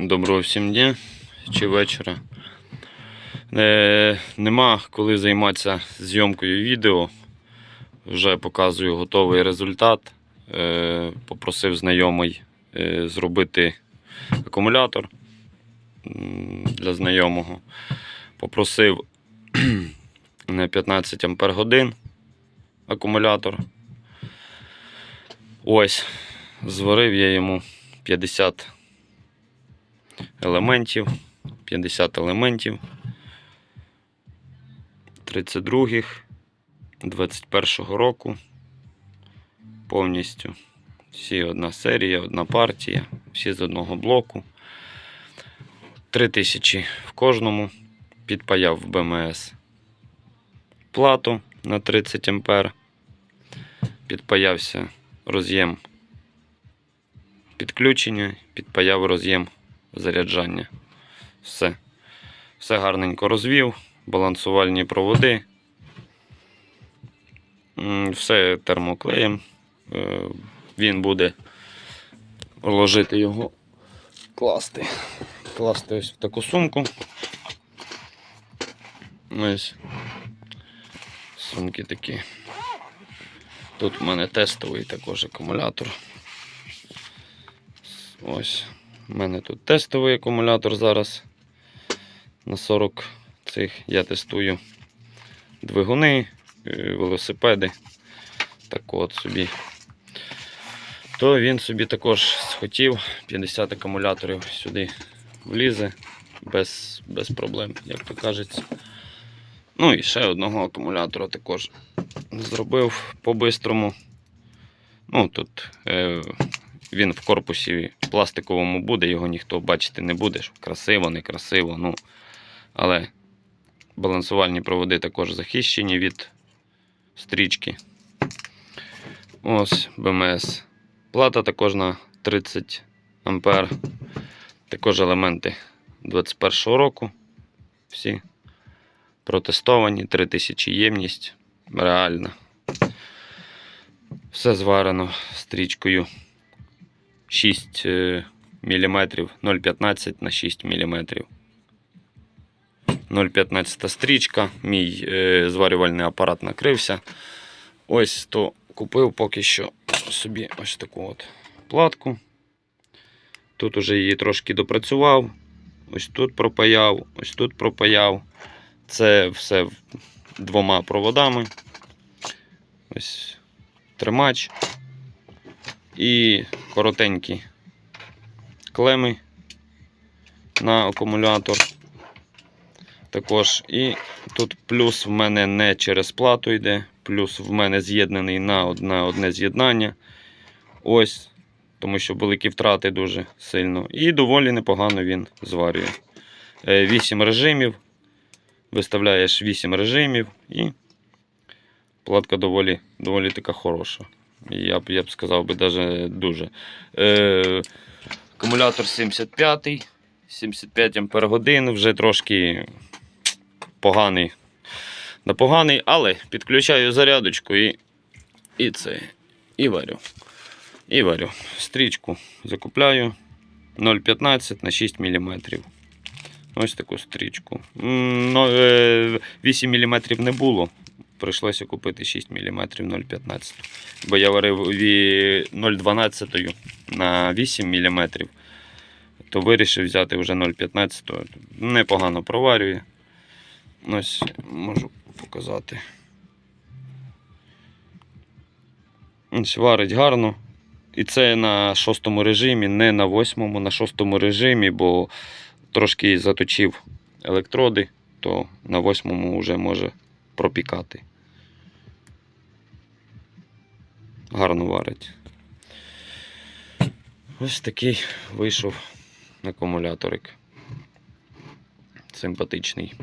Доброго всім дня чи вечора. Е, нема коли займатися зйомкою відео. Вже показую готовий результат. Е, попросив знайомий е, зробити акумулятор для знайомого. Попросив на 15 Ампер годин акумулятор. Ось, зварив я йому 50 елементів, 50 елементів 32-х, 21-го року. Повністю. Всі одна серія, одна партія, всі з одного блоку. 3000 в кожному. Підпаяв в БМС плату на 30 ампер. Підпаявся роз'єм підключення, підпаяв роз'єм заряджання. Все. Все гарненько розвів, балансувальні проводи. Все термоклеєм. Е, Він буде вложити його, класти. Класти ось в таку сумку. Ось. Сумки такі. Тут в мене тестовий також акумулятор. Ось. У мене тут тестовий акумулятор зараз. На 40 цих я тестую двигуни, е, велосипеди. Так от собі. То він собі також схотів 50 акумуляторів сюди влізе без, без проблем, як то кажеться. Ну і ще одного акумулятора також зробив по-бистрому. Ну, тут е, він в корпусі пластиковому буде, його ніхто бачити не буде. Красиво, не красиво. Ну, але балансувальні проводи також захищені від стрічки. Ось БМС. Плата також на 30 ампер. Також елементи 21 року. Всі протестовані, 3000 ємність. Реальна. Все зварено стрічкою 6 мм 0,15 на 6 мм. 0,15 стрічка. Мій е, зварювальний апарат накрився. Ось то купив поки що собі ось таку от платку. Тут уже її трошки допрацював. Ось тут пропаяв, ось тут пропаяв. Це все двома проводами. Ось тримач і коротенькі клеми на акумулятор. Також і тут плюс в мене не через плату йде, плюс в мене з'єднаний на одне, одне з'єднання. Ось, тому що великі втрати дуже сильно. І доволі непогано він зварює. 8 режимів. Виставляєш 8 режимів і платка доволі, доволі така хороша. Я б, я б сказав би навіть дуже. Е, акумулятор 75 75 ампер годин, вже трошки поганий. Непоганий, але підключаю зарядочку і, і це. І варю. І варю. Стрічку закупляю 0,15 на 6 мм. Ось таку стрічку. М, ну, е, 8 мм не було. Прийшлося купити 6 мм 0,15. Бо я варив 0,12 на 8 мм. То вирішив взяти вже 0,15. Непогано проварює. Ось можу показати. Ось варить гарно. І це на шостому режимі, не на восьмому, на шостому режимі, бо трошки заточив електроди, то на восьмому вже може пропікати. Гарно варить. Ось такий вийшов акумуляторик. Симпатичний.